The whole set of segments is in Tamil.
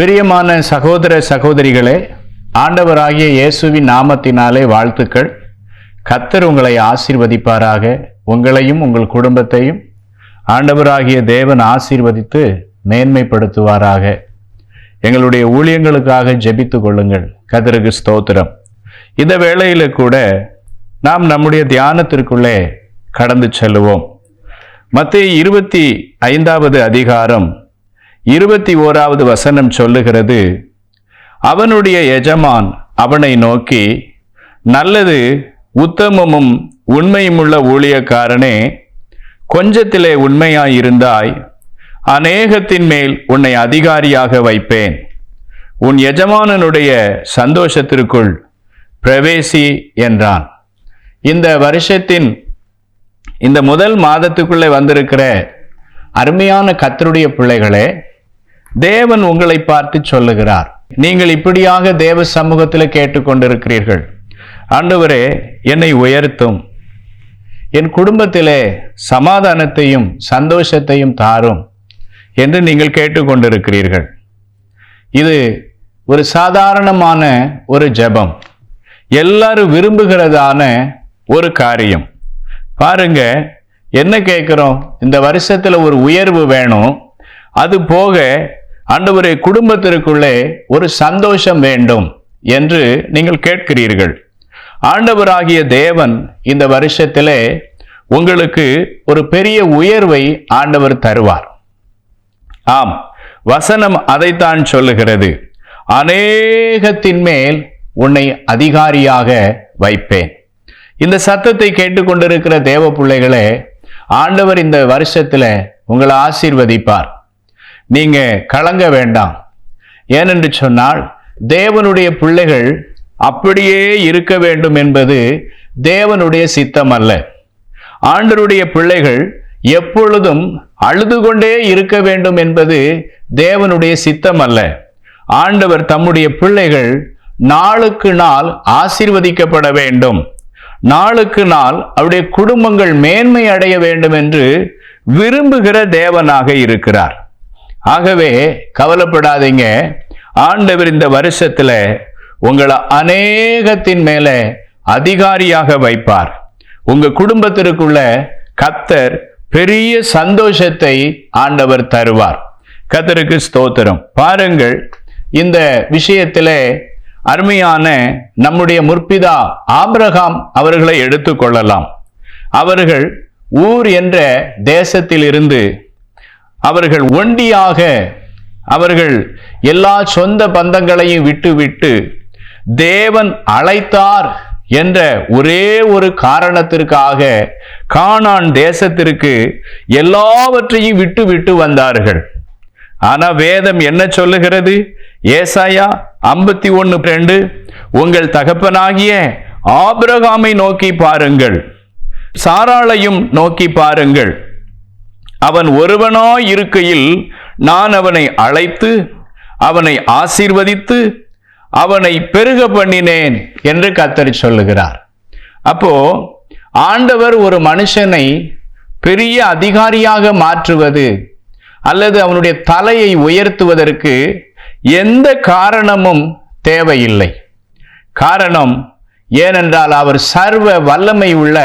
பிரியமான சகோதர சகோதரிகளே ஆண்டவராகிய இயேசுவின் நாமத்தினாலே வாழ்த்துக்கள். கத்தர் உங்களை ஆசீர்வதிப்பாராக. உங்களையும் உங்கள் குடும்பத்தையும் ஆண்டவராகிய தேவன் ஆசீர்வதித்து மேன்மைப்படுத்துவாராக. எங்களுடைய ஊழியங்களுக்காக ஜெபித்து கொள்ளுங்கள். கதருக்கு ஸ்தோத்திரம். இந்த வேளையில் கூட நாம் நம்முடைய தியானத்திற்குள்ளே கடந்து செல்லுவோம். மத்திய இருபத்தி ஐந்தாவது அதிகாரம் இருபத்தி ஓராவது வசனம் சொல்லுகிறது அவனுடைய எஜமான் அவனை நோக்கி நல்லது உத்தமமும் உண்மையுமுள்ள ஊழியக்காரனே கொஞ்சத்திலே உண்மையாயிருந்தாய் அநேகத்தின் மேல் உன்னை அதிகாரியாக வைப்பேன். உன் எஜமானனுடைய சந்தோஷத்திற்குள் பிரவேசி என்றான். இந்த வருஷத்தின் இந்த முதல் மாதத்துக்குள்ளே வந்திருக்கிற அருமையான கத்தருடைய பிள்ளைகளே தேவன் உங்களை பார்த்து சொல்லுகிறார். நீங்கள் இப்படியாக தேவ சமூகத்தில் கேட்டுக்கொண்டிருக்கிறீர்கள். ஆண்டவரே என்னை உயர்த்தும். என் குடும்பத்திலே சமாதானத்தையும் சந்தோஷத்தையும் தாரும் என்று நீங்கள் கேட்டுக்கொண்டிருக்கிறீர்கள். இது ஒரு சாதாரணமான ஒரு ஜெபம். எல்லாரும் விரும்புகிறதான ஒரு காரியம். பாருங்க என்ன கேட்குறோம்? இந்த வருஷத்தில் ஒரு உயர்வு வேணும். அது போக ஆண்டவரே குடும்பத்திற்குள்ளே ஒரு சந்தோஷம் வேண்டும் என்று நீங்கள் கேட்கிறீர்கள். ஆண்டவராகிய தேவன் இந்த வருஷத்திலே உங்களுக்கு ஒரு பெரிய உயர்வை ஆண்டவர் தருவார். ஆம் வசனம் அதைத்தான் சொல்லுகிறது. அநேகத்தின் மேல் உன்னை அதிகாரியாக வைப்பேன். இந்த சத்தத்தை கேட்டுக்கொண்டிருக்கிற தேவ பிள்ளைகளே ஆண்டவர் இந்த வருஷத்தில் உங்களை ஆசீர்வதிப்பார். நீங்க கலங்க வேண்டாம். ஏனென்று சொன்னால் தேவனுடைய பிள்ளைகள் அப்படியே இருக்க வேண்டும் என்பது தேவனுடைய சித்தம் அல்ல ஆண்டருடைய பிள்ளைகள் எப்பொழுதும் அழுது கொண்டே இருக்க வேண்டும் என்பது தேவனுடைய சித்தம் அல்ல ஆண்டவர் தம்முடைய பிள்ளைகள் நாளுக்கு நாள் ஆசீர்வதிக்கப்பட வேண்டும். நாளுக்கு நாள் அவருடைய குடும்பங்கள் மேன்மை அடைய வேண்டும் என்று விரும்புகிற தேவனாக இருக்கிறார். ஆகவே கவலைப்படாதீங்க. ஆண்டவர் இந்த வருஷத்துல உங்களை அநேகத்தின் மேல அதிகாரியாக வைப்பார். உங்க குடும்பத்திற்குள்ள கத்தர் பெரிய சந்தோஷத்தை ஆண்டவர் தருவார். கத்தருக்கு ஸ்தோத்திரம். பாருங்கள் இந்த விஷயத்தில் அருமையான நம்முடைய முற்பிதா ஆபிரகாம் அவர்களை எடுத்துக்கொள்ளலாம். அவர்கள் ஊர் என்ற தேசத்திலிருந்து அவர்கள் ஒண்டியாக அவர்கள் எல்லா சொந்த பந்தங்களையும் விட்டுவிட்டு தேவன் அழைத்தார் என்ற ஒரே ஒரு காரணத்திற்காக கானான் தேசத்திற்கு எல்லாவற்றையும் விட்டு விட்டு வந்தார்கள். ஆனா வேதம் என்ன சொல்லுகிறது? ஏசாயா ஐம்பத்தி ஒன்று ரெண்டு உங்கள் தகப்பனாகிய ஆபிரகாமை நோக்கி பாருங்கள் சாராளையும் நோக்கி பாருங்கள். அவன் ஒருவனாய் இருக்கையில் நான் அவனை அழைத்து அவனை ஆசீர்வதித்து அவனை பெருக பண்ணினேன் என்று கத்தரி சொல்லுகிறார். அப்போ ஆண்டவர் ஒரு மனுஷனை பெரிய அதிகாரியாக மாற்றுவது அல்லது அவனுடைய தலையை உயர்த்துவதற்கு எந்த காரணமும் தேவையில்லை. காரணம் ஏனென்றால் அவர் சர்வ வல்லமை உள்ள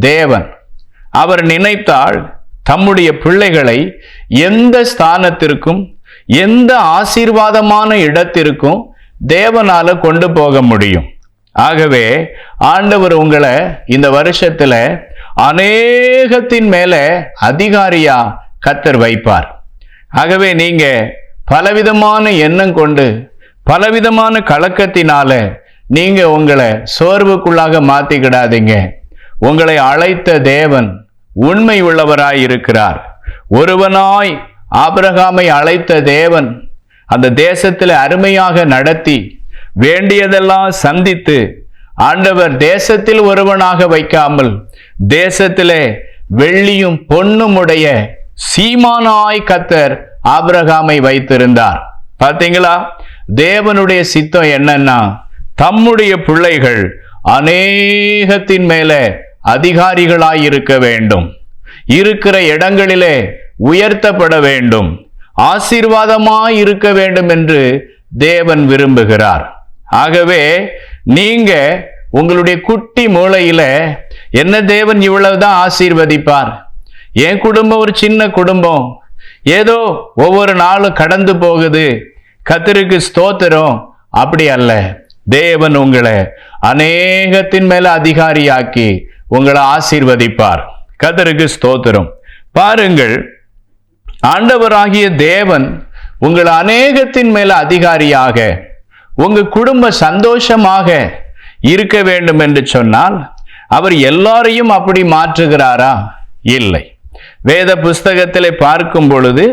தேவன். அவர் நினைத்தால் தம்முடைய பிள்ளைகளை எந்த ஸ்தானத்திற்கும் எந்த ஆசீர்வாதமான இடத்திற்கும் தேவனால கொண்டு போக முடியும். ஆகவே ஆண்டவர் உங்களை இந்த வருஷத்துல அநேகத்தின் மேல அதிகாரியா கத்தர் வைப்பார். ஆகவே நீங்க பலவிதமான எண்ணம் கொண்டு பலவிதமான கலக்கத்தினால நீங்க உங்களை சோர்வுக்குள்ளாக மாத்திக்கிடாதீங்க. உங்களை அழைத்த தேவன் உண்மை உள்ளவராய் இருக்கிறார் ஒருவனாய் ஆபிரகாமை அழைத்த தேவன் அந்த தேசத்தில் அருமையாக நடத்தி வேண்டியதெல்லாம் சந்தித்து ஆண்டவர் தேசத்தில் ஒருவனாக வைக்காமல் தேசத்திலே வெள்ளியும் பொன்னும் உடைய சீமானாய் கத்தர் ஆபிரகாமை வைத்திருந்தார். பார்த்தீங்களா? தேவனுடைய சித்தம் என்னன்னா தம்முடைய பிள்ளைகள் அநேகத்தின் மேலே அதிகாரிகளாயிருக்க வேண்டும். இருக்கிற இடங்களிலே உயர்த்தப்பட வேண்டும். ஆசீர்வாதமாய் இருக்க வேண்டும் என்று தேவன் விரும்புகிறார். ஆகவே நீங்க உங்களுடைய குட்டி மூளையில என்ன தேவன் இவ்வளவுதான் ஆசீர்வதிப்பார்? என் குடும்பம் ஒரு சின்ன குடும்பம். ஏதோ ஒவ்வொரு நாளும் கடந்து போகுது. கத்தருக்கு ஸ்தோத்திரம். அப்படி அல்ல. தேவன் உங்களை அநேகத்தின் மேல அதிகாரியாக்கி உங்களை ஆசீர்வதிப்பார். கதருக்கு ஸ்தோத்திரம். பாருங்கள் ஆண்டவராகிய தேவன் உங்கள் அநேகத்தின் மேல அதிகாரியாக உங்க குடும்ப சந்தோஷமாக இருக்க வேண்டும் என்று சொன்னால் அவர் எல்லாரையும் அப்படி மாற்றுகிறாரா? இல்லை. வேத புஸ்தகத்திலே பார்க்கும் பொழுது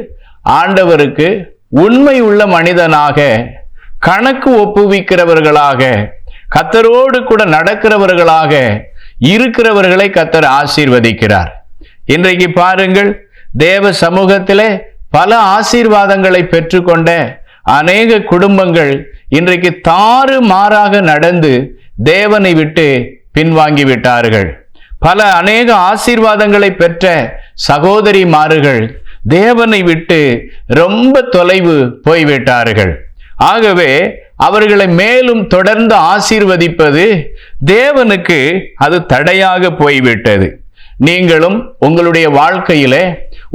ஆண்டவருக்கு உண்மை உள்ள மனிதனாக கணக்கு ஒப்புவிக்கிறவர்களாக கத்தரோடு கூட நடக்கிறவர்களாக இருக்கிறவர்களை கத்தர் ஆசீர்வதிக்கிறார். இன்றைக்கு பாருங்கள் தேவ சமூகத்திலே பல ஆசீர்வாதங்களை பெற்றுக்கொண்ட அநேக குடும்பங்கள் இன்றைக்கு தாறு மாறாக நடந்து தேவனை விட்டு பின்வாங்கி விட்டார்கள். பல அநேக ஆசீர்வாதங்களை பெற்ற சகோதரிமார்கள் தேவனை விட்டு ரொம்ப தொலைவு போய்விட்டார்கள். ஆகவே அவர்களை மேலும் தொடர்ந்து ஆசீர்வதிப்பது தேவனுக்கு அது தடையாக போய்விட்டது. நீங்களும் உங்களுடைய வாழ்க்கையிலே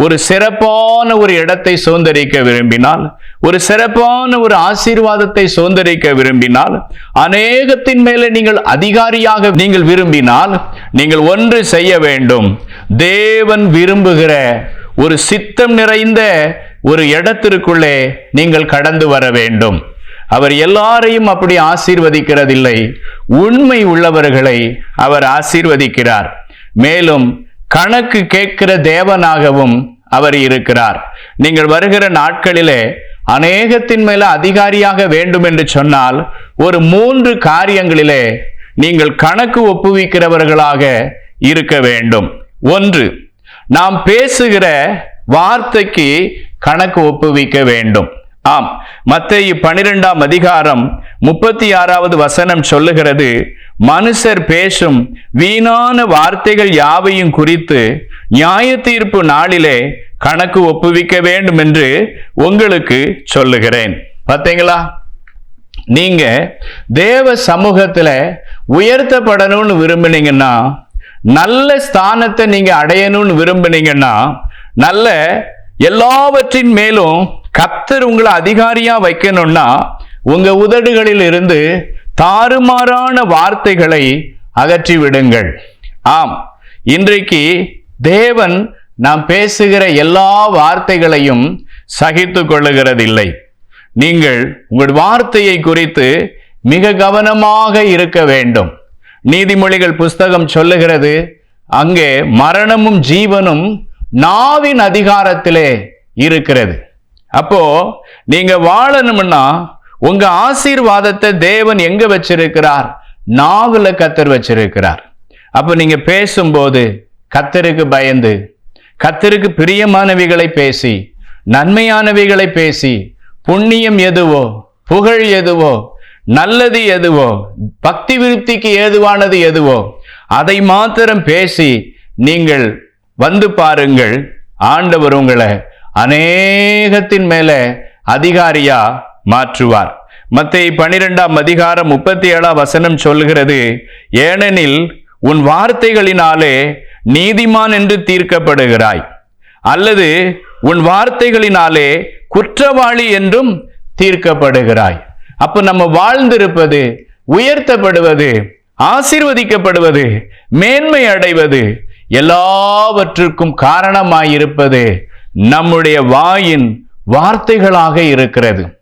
ஒரு சிறப்பான ஒரு இடத்தை சுதந்திரிக்க விரும்பினால் ஒரு சிறப்பான ஒரு ஆசீர்வாதத்தை சுதந்திரிக்க விரும்பினால் அநேகத்தின் மேலே நீங்கள் அதிகாரியாக நீங்கள் விரும்பினால் நீங்கள் ஒன்று செய்ய வேண்டும். தேவன் விரும்புகிற ஒரு சித்தம் நிறைந்த ஒரு இடத்திற்குள்ளே நீங்கள் கடந்து வர வேண்டும். அவர் எல்லாரையும் அப்படி ஆசீர்வதிக்கிறதில்லை. உண்மை உள்ளவர்களை அவர் ஆசீர்வதிக்கிறார். மேலும் கணக்கு கேட்கிற தேவனாகவும் அவர் இருக்கிறார். நீங்கள் வருகிற நாட்களிலே அநேகத்தின் மேல அதிகாரியாக வேண்டும் என்று சொன்னால் ஒரு மூன்று காரியங்களிலே நீங்கள் கணக்கு ஒப்புவிக்கிறவர்களாக இருக்க வேண்டும். ஒன்று நாம் பேசுகிற வார்த்தைக்கு கணக்கு ஒப்புவிக்க வேண்டும். ஆம். மத்திய பனிரெண்டாம் அதிகாரம் முப்பத்தி ஆறாவது வசனம் சொல்லுகிறது மனுஷர் பேசும் வீணான வார்த்தைகள் யாவையும் குறித்து நியாய தீர்ப்பு நாளிலே கணக்கு ஒப்புவிக்க வேண்டும் என்று உங்களுக்கு சொல்லுகிறேன். பார்த்தீங்களா நீங்க தேவ சமூகத்துல உயர்த்தப்படணும்னு விரும்பினீங்கன்னா நல்ல ஸ்தானத்தை நீங்க அடையணும்னு விரும்பினீங்கன்னா நல்ல எல்லாவற்றின் மேலும் கத்தர் உங்களை அதிகாரியா வைக்கணும்னா உங்க உதடுகளில் இருந்து தாறுமாறான வார்த்தைகளை அகற்றி விடுங்கள். ஆம் இன்றைக்கு தேவன் நாம் பேசுகிற எல்லா வார்த்தைகளையும் சகித்து கொள்ளுகிறதில்லை. நீங்கள் உங்கள் வார்த்தையை குறித்து மிக கவனமாக இருக்க வேண்டும். நீதிமொழிகள் புஸ்தகம் சொல்லுகிறது அங்கே மரணமும் ஜீவனும் நாவின் அதிகாரத்திலே இருக்கிறது. அப்போ நீங்க வாழணும்னா உங்க ஆசீர்வாதத்தை தேவன் எங்க வச்சிருக்கிறார்? நாவல கத்தர் வச்சிருக்கிறார். அப்போ நீங்க பேசும்போது கத்தருக்கு பயந்து கத்தருக்கு பிரியமானவைகளை பேசி நன்மையானவைகளை பேசி புண்ணியம் எதுவோ புகழ் எதுவோ நல்லது எதுவோ பக்தி விருத்திக்கு ஏதுவானது எதுவோ அதை மாத்திரம் பேசி நீங்கள் வந்து பாருங்கள் ஆண்டவர் உங்களை அநேகத்தின் மேல அதிகாரியா மாற்றுவார். மத்திய பனிரெண்டாம் அதிகாரம் முப்பத்தி ஏழாம் வசனம் சொல்கிறது ஏனெனில் உன் வார்த்தைகளினாலே நீதிமான் என்று தீர்க்கப்படுகிறாய். அல்லது உன் வார்த்தைகளினாலே குற்றவாளி என்றும் தீர்க்கப்படுகிறாய். அப்ப நம்ம வாழ்ந்திருப்பது உயர்த்தப்படுவது ஆசிர்வதிக்கப்படுவது மேன்மை அடைவது எல்லாவற்றுக்கும் காரணமாயிருப்பது நம்முடைய வாயின் வார்த்தைகளாக இருக்கிறது.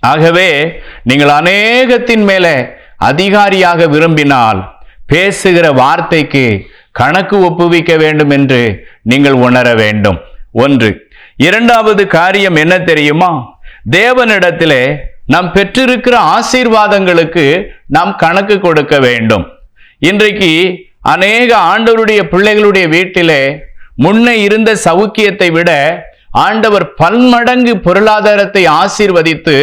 ஆகவே நீங்கள் அநேகத்தின் மேலே அதிகாரியாக விரும்பினால் பேசுகிற வார்த்தைக்கு கணக்கு ஒப்புவிக்க வேண்டும் என்று நீங்கள் உணர வேண்டும். ஒன்று. இரண்டாவது காரியம் என்ன தெரியுமா? தேவனிடத்திலே நாம் பெற்றிருக்கிற ஆசீர்வாதங்களுக்கு நாம் கணக்கு கொடுக்க வேண்டும். இன்றைக்கு அநேக ஆண்டவருடைய பிள்ளைகளுடைய வீட்டிலே முன்னே இருந்த சவுக்கியத்தை விட ஆண்டவர் பன்மடங்கு பொருளாதாரத்தை ஆசீர்வதித்து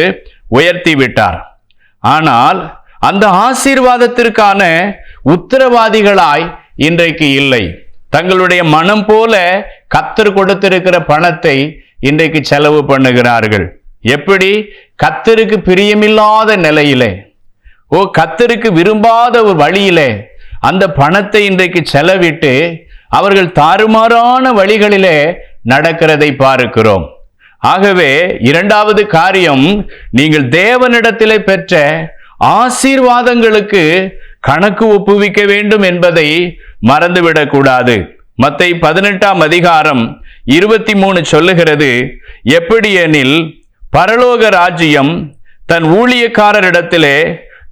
உயர்த்தி விட்டார். ஆனால் அந்த ஆசீர்வாதத்திற்கான உத்தரவாதிகளாய் இன்றைக்கு இல்லை. தங்களுடைய மனம் போல கத்தர் கொடுத்திருக்கிற பணத்தை இன்றைக்கு செலவு பண்ணுகிறார்கள். எப்படி? கத்தருக்கு பிரியமில்லாத நிலையிலே. ஓ கத்தருக்கு விரும்பாத ஒரு வழியிலே அந்த பணத்தை இன்றைக்கு செலவிட்டு அவர்கள் தாறுமாறான வழிகளிலே நடக்கிறதை பார்க்கிறோம். ஆகவே இரண்டாவது காரியம் நீங்கள் தேவனிடத்திலே பெற்ற ஆசீர்வாதங்களுக்கு கணக்கு ஒப்புவிக்க வேண்டும் என்பதை மறந்துவிடக்கூடாது. மத்தை பதினெட்டாம் அதிகாரம் இருபத்தி மூணு சொல்லுகிறது எப்படியெனில் பரலோக ராஜ்யம் தன் ஊழியக்காரரிடத்திலே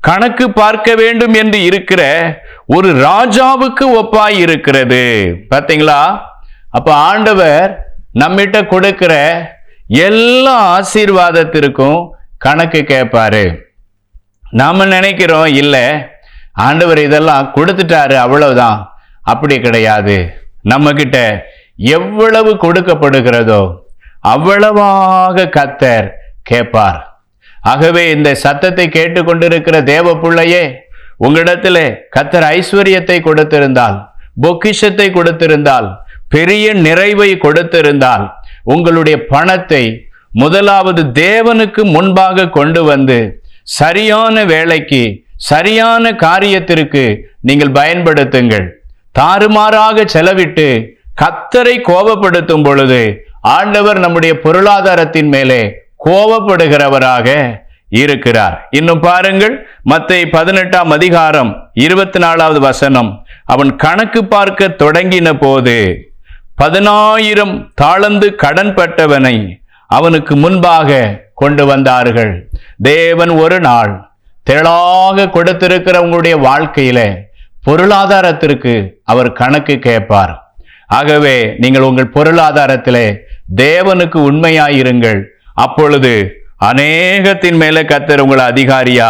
கணக்கு பார்க்க வேண்டும் என்று இருக்கிற ஒரு ராஜாவுக்கு ஒப்பாய் இருக்கிறது. பார்த்தீங்களா அப்ப ஆண்டவர் நம்மிட்ட கொடுக்கிற எல்லா ஆசீர்வாதத்திற்கும் கணக்கு கேட்பாரு. நாம நினைக்கிறோம் இல்லை ஆண்டவர் இதெல்லாம் கொடுத்துட்டாரு அவ்வளவுதான். அப்படி கிடையாது. நம்ம கிட்ட எவ்வளவு கொடுக்கப்படுகிறதோ அவ்வளவாக கத்தர் கேட்பார். ஆகவே இந்த சத்தத்தை கேட்டுக்கொண்டிருக்கிற தேவ பிள்ளையே உங்களிடத்திலே கத்தர் ஐஸ்வர்யத்தை கொடுத்திருந்தால் பொக்கிஷத்தை கொடுத்திருந்தால் பெரிய நிறைவை கொடுத்திருந்தால் உங்களுடைய பணத்தை முதலாவது தேவனுக்கு முன்பாக கொண்டு வந்து சரியான வேலைக்கு சரியான காரியத்திற்கு நீங்கள் பயன்படுத்துங்கள். தாறுமாறாக செலவிட்டு கத்தரை கோபப்படுத்தும் பொழுது ஆண்டவர் நம்முடைய பொருளாதாரத்தின் மேலே கோபப்படுகிறவராக இருக்கிறார். இன்னும் பாருங்கள் மத்தை பதினெட்டாம் அதிகாரம் இருபத்தி நாலாவது வசனம். அவன் கணக்கு பார்க்க தொடங்கின போது பதினாயிரம் தாளந்து கடன் பட்டவனை அவனுக்கு முன்பாக கொண்டு வந்தார்கள். தேவன் ஒரு நாள் திரளாக கொடுத்திருக்கிற உங்களுடைய வாழ்க்கையில பொருளாதாரத்திற்கு அவர் கணக்கு கேட்பார். ஆகவே நீங்கள் உங்கள் பொருளாதாரத்திலே தேவனுக்கு உண்மையாயிருங்கள். அப்பொழுது அநேகத்தின் மேல கத்தர் உங்களை அதிகாரியா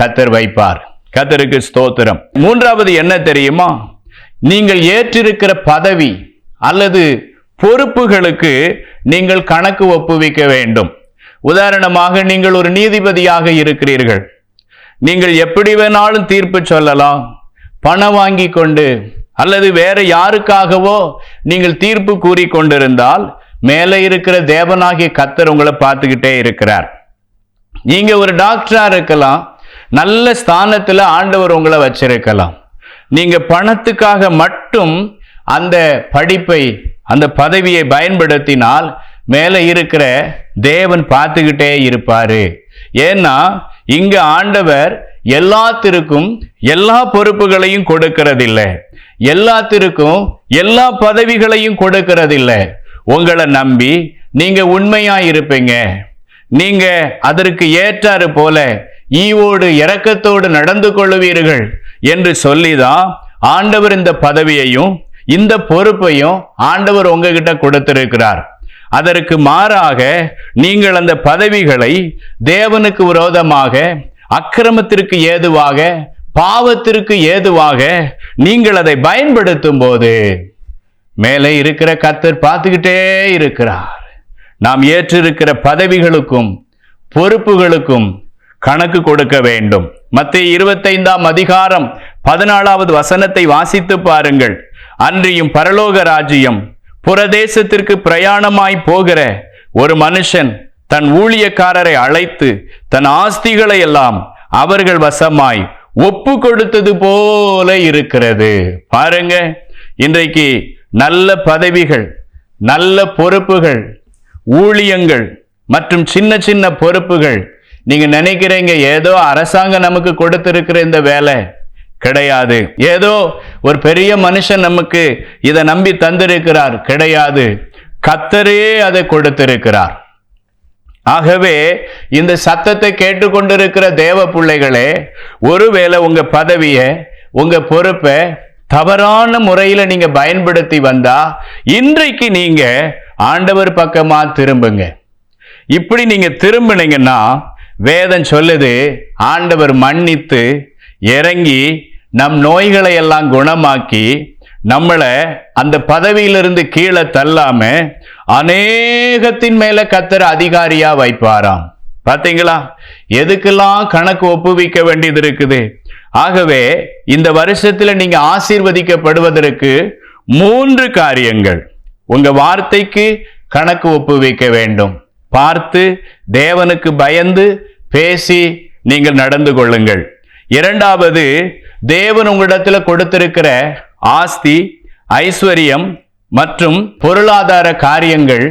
கத்தர் வைப்பார். கத்தருக்கு ஸ்தோத்திரம். மூன்றாவது என்ன தெரியுமா? நீங்கள் ஏற்றிருக்கிற பதவி அல்லது பொறுப்புகளுக்கு நீங்கள் கணக்கு ஒப்புவிக்க வேண்டும். உதாரணமாக நீங்கள் ஒரு நீதிபதியாக இருக்கிறீர்கள். நீங்கள் எப்படி வேணாலும் தீர்ப்பு சொல்லலாம். பணம் வாங்கி கொண்டு அல்லது வேற யாருக்காகவோ நீங்கள் தீர்ப்பு கூறி கொண்டிருந்தால் மேலே இருக்கிற தேவனாகிய கத்தர் உங்களை பார்த்துக்கிட்டே இருக்கிறார். நீங்க ஒரு டாக்டரா இருக்கலாம் நல்ல ஸ்தானத்தில் ஆண்டவர் உங்களை வச்சிருக்கலாம். நீங்க பணத்துக்காக மட்டும் அந்த படிப்பை அந்த பதவியை பயன்படுத்தினால் மேலே இருக்கிற தேவன் பார்த்துக்கிட்டே இருப்பாரு. ஏன்னா இங்க ஆண்டவர் எல்லாத்திற்கும் எல்லா பொறுப்புகளையும் கொடுக்கறதில்லை. எல்லாத்திற்கும் எல்லா பதவிகளையும் கொடுக்கறதில்லை. உங்களை நம்பி நீங்கள் உண்மையாக இருப்பீங்க நீங்கள் அதற்கு ஏற்றாறு போல ஈவோடு இரக்கத்தோடு நடந்து கொள்ளுவீர்கள் என்று சொல்லி தான் ஆண்டவர் இந்த பதவியையும் இந்த பொறுப்பையும் ஆண்டவர் உங்ககிட்ட கொடுத்திருக்கிறார். அதற்கு மாறாக நீங்கள் அந்த பதவிகளை தேவனுக்கு விரோதமாக அக்கிரமத்திற்கு ஏதுவாக பாவத்திற்கு ஏதுவாக நீங்கள் அதை பயன்படுத்தும் போது மேலே இருக்கிற கத்தர் பார்த்துக்கிட்டே இருக்கிறார். நாம் ஏற்றிருக்கிற பதவிகளுக்கும் பொறுப்புகளுக்கும் கணக்கு கொடுக்க வேண்டும். மத்திய இருபத்தைந்தாம் அதிகாரம் பதினாலாவது வசனத்தை வாசித்து பாருங்கள். அன்றியும் பரலோக ராஜ்யம் புறதேசத்திற்கு பிரயாணமாய் போகிற ஒரு மனுஷன் தன் ஊழியக்காரரை அழைத்து தன் ஆஸ்திகளை எல்லாம் அவர்கள் வசமாய் ஒப்பு கொடுத்தது போல இருக்கிறது. பாருங்க இன்றைக்கு நல்ல பதவிகள் நல்ல பொறுப்புகள் ஊழியங்கள் மற்றும் சின்ன சின்ன பொறுப்புகள். நீங்க நினைக்கிறீங்க ஏதோ அரசாங்கம் நமக்கு கொடுத்திருக்கிற இந்த வேலை கிடையாது. ஏதோ ஒரு பெரிய மனுஷன் நமக்கு இதை நம்பி தந்திருக்கிறார் கிடையாது. கத்தரே அதை கொடுத்திருக்கிறார். ஆகவே இந்த சத்தத்தை கேட்டுக்கொண்டிருக்கிற தேவ பிள்ளைகளே ஒருவேளை உங்க பதவியை உங்க பொறுப்பை தவறான முறையில் நீங்க பயன்படுத்தி வந்தா இன்றைக்கு நீங்க ஆண்டவர் பக்கமா திரும்புங்க. இப்படி நீங்க திரும்பினீங்கன்னா வேதம் சொல்லுது ஆண்டவர் மன்னித்து இறங்கி நம் நோய்களை எல்லாம் குணமாக்கி நம்மளை அந்த பதவியிலிருந்து கீழே தள்ளாம அநேகத்தின் மேல கத்தர் அதிகாரியா வைப்பாராம். பாத்தீங்களா? எதுக்கெல்லாம் கணக்கு ஒப்புவிக்க வேண்டியது இருக்குது? ஆகவே இந்த வருஷத்தில் நீங்க ஆசீர்வதிக்கப்படுவதற்கு மூன்று காரியங்கள். உங்க வார்த்தைக்கு கணக்கு ஒப்புவிக்க வேண்டும். பார்த்து தேவனுக்கு பயந்து பேசி நீங்கள் நடந்து கொள்ளுங்கள். இரண்டாவது தேவன் உங்களிடத்தில் கொடுத்திருக்கிற ஆஸ்தி ஐஸ்வர்யம் மற்றும் பொருளாதார காரியங்கள்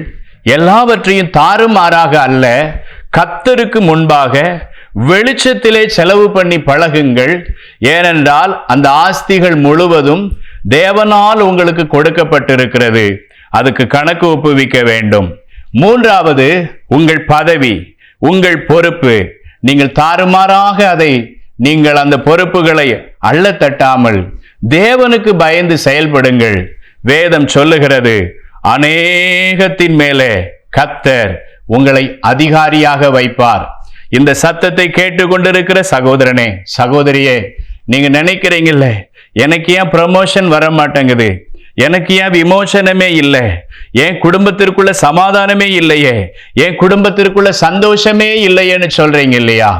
எல்லாவற்றையும் தாறுமாறாக அல்ல கத்தருக்கு முன்பாக வெளிச்சத்திலே செலவு பண்ணி பழகுங்கள். ஏனென்றால் அந்த ஆஸ்திகள் முழுவதும் தேவனால் உங்களுக்கு கொடுக்கப்பட்டிருக்கிறது. அதுக்கு கணக்கு ஒப்புவிக்க வேண்டும். மூன்றாவது உங்கள் பதவி உங்கள் பொறுப்பு. நீங்கள் தாறுமாறாக அதை நீங்கள் அந்த பொறுப்புகளை அள்ள தட்டாமல் தேவனுக்கு பயந்து செயல்படுங்கள். வேதம் சொல்லுகிறது அநேகத்தின் மேலே கத்தர் உங்களை அதிகாரியாக வைப்பார். இந்த சத்தத்தை கேட்டுக்கொண்டிருக்கிற சகோதரனே சகோதரியே நீங்க நினைக்கிறீங்கல்ல எனக்கு ஏன் ப்ரமோஷன் வர மாட்டேங்குது எனக்கு ஏன் விமோசனமே இல்லை? என் குடும்பத்திற்குள்ள சமாதானமே இல்லையே? என் குடும்பத்திற்குள்ள சந்தோஷமே இல்லையேன்னு சொல்றீங்க இல்லையா?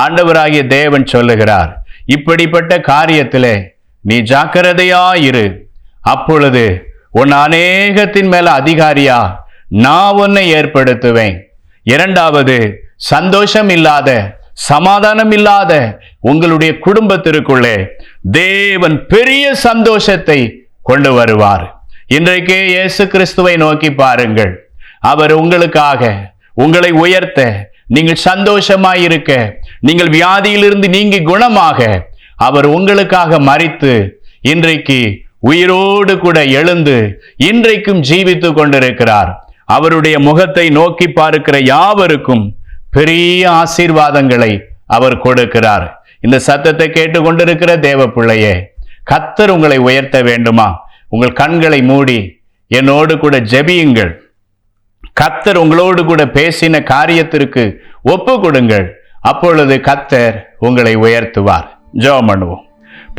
ஆண்டவராகிய தேவன் சொல்லுகிறார் இப்படிப்பட்ட காரியத்தில் நீ ஜாக்கிரதையா இரு. அப்பொழுது உன் அநேகத்தின் மேல அதிகாரியா நான் உன்னை ஏற்படுத்துவேன். இரண்டாவது சந்தோஷம் இல்லாத சமாதானம் இல்லாத உங்களுடைய குடும்பத்திற்குள்ளே தேவன் பெரிய சந்தோஷத்தை கொண்டு வருவார். இன்றைக்கே இயேசு கிறிஸ்துவை நோக்கி பாருங்கள். அவர் உங்களுக்காக உங்களை உயர்த்த நீங்கள் சந்தோஷமாயிருக்க நீங்கள் வியாதியிலிருந்து நீங்கி குணமாக அவர் உங்களுக்காக மறித்து இன்றைக்கு உயிரோடு கூட எழுந்து இன்றைக்கும் ஜீவித்து கொண்டிருக்கிறார். அவருடைய முகத்தை நோக்கி பார்க்கிற யாவருக்கும் பெரிய ஆசீர்வாதங்களை அவர் கொடுக்கிறார். இந்த சத்தத்தை கேட்டுக்கொண்டிருக்கிற தேவ பிள்ளையே கத்தர் உங்களை உயர்த்த வேண்டுமா? உங்கள் கண்களை மூடி என்னோடு கூட ஜெபியுங்கள். கத்தர் உங்களோடு கூட பேசின காரியத்திற்கு ஒப்பு கொடுங்கள் அப்பொழுது கத்தர் உங்களை உயர்த்துவார். ஜோம் பண்ணுவோம்.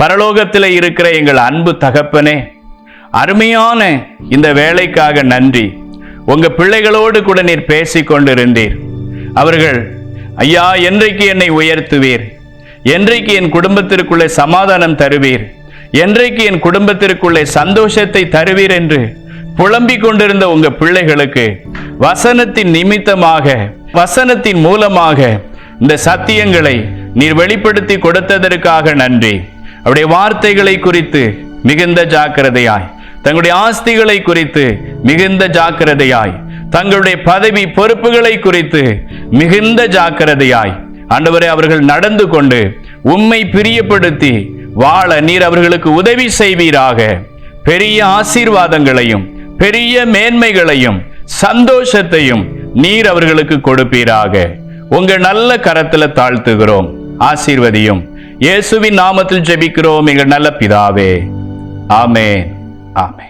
பரலோகத்தில் இருக்கிற எங்கள் அன்பு தகப்பனே அருமையான இந்த வேலைக்காக நன்றி. உங்க பிள்ளைகளோடு கூட நீர் பேசிக்கொண்டிருந்தீர். கொண்டிருந்தீர் அவர்கள் ஐயா என்றைக்கு என்னை உயர்த்துவீர்? என்றைக்கு என் குடும்பத்திற்குள்ளே சமாதானம் தருவீர்? என்றைக்கு என் குடும்பத்திற்குள்ளே சந்தோஷத்தை தருவீர்? என்று புலம்பிக் கொண்டிருந்த உங்க பிள்ளைகளுக்கு வசனத்தின் நிமித்தமாக வசனத்தின் மூலமாக இந்த சத்தியங்களை நீர் வெளிப்படுத்தி கொடுத்ததற்காக நன்றி. அவருடைய வார்த்தைகளை குறித்து மிகுந்த ஜாக்கிரதையாய் தங்களுடைய ஆஸ்திகளை குறித்து மிகுந்த ஜாக்கிரதையாய் தங்களுடைய பதவி பொறுப்புகளை குறித்து மிகுந்த ஜாக்கிரதையாய் ஆண்டவரே அவர்கள் நடந்து கொண்டு உம்மை பிரியப்படுத்தி வாழ நீர் அவர்களுக்கு உதவி செய்வீராக. பெரிய ஆசீர்வாதங்களையும் பெரிய மேன்மைகளையும் சந்தோஷத்தையும் நீர் அவர்களுக்கு கொடுப்பீராக. உங்க நல்ல கரத்துல தாழ்த்துகிறோம் ஆசீர்வதியும். இயேசுவின் நாமத்தில் ஜெபிக்கிறோம் எங்கள் நல்ல பிதாவே. ஆமே ஆமே